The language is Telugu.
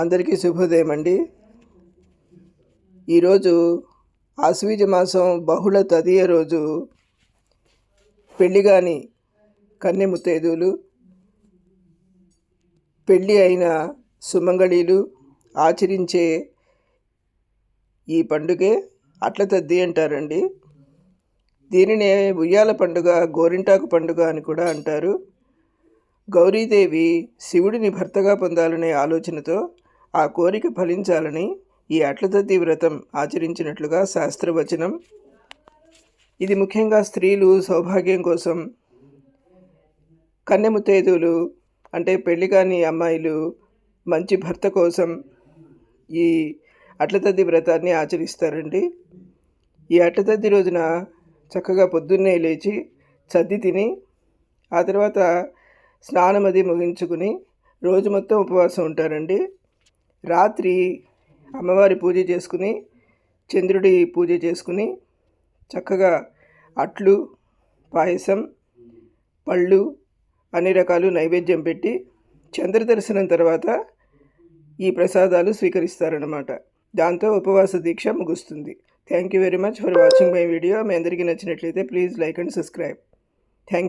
అందరికీ శుభోదయం అండి ఈరోజు ఆశ్వీజ మాసం బహుళ తదియ రోజు పెళ్ళి కాని కన్నె ముత్తైదువులు పెళ్ళి అయిన సుమంగళీలు ఆచరించే ఈ పండుగే అట్ల తద్ది అంటారండి. దీనినే ఉయ్యాల పండుగ గోరింటాకు పండుగ అని కూడా అంటారు. గౌరీదేవి శివుడిని భర్తగా పొందాలనే ఆలోచనతో ఆ కోరిక ఫలించాలని ఈ అట్లతద్ది వ్రతం ఆచరించినట్లుగా శాస్త్రవచనం. ఇది ముఖ్యంగా స్త్రీలు సౌభాగ్యం కోసం కన్నెముత్తైదువులు అంటే పెళ్ళి కాని అమ్మాయిలు మంచి భర్త కోసం ఈ అట్లతద్ది వ్రతాన్ని ఆచరిస్తారండి. ఈ అట్లతద్ది రోజున చక్కగా పొద్దున్నే లేచి సద్ది తిని ఆ తర్వాత స్నానం అది ముగించుకుని రోజు మొత్తం ఉపవాసం ఉంటారండి. రాత్రి అమ్మవారి పూజ చేసుకుని చంద్రుడి పూజ చేసుకుని చక్కగా అట్లు పాయసం పళ్ళు అన్ని రకాలు నైవేద్యం పెట్టి చంద్ర దర్శనం తర్వాత ఈ ప్రసాదాలు స్వీకరిస్తారన్నమాట. దాంతో ఉపవాస దీక్ష ముగుస్తుంది. Thank you very much for watching my video మీ అందరికీ నచ్చినట్లయితే please like and subscribe thank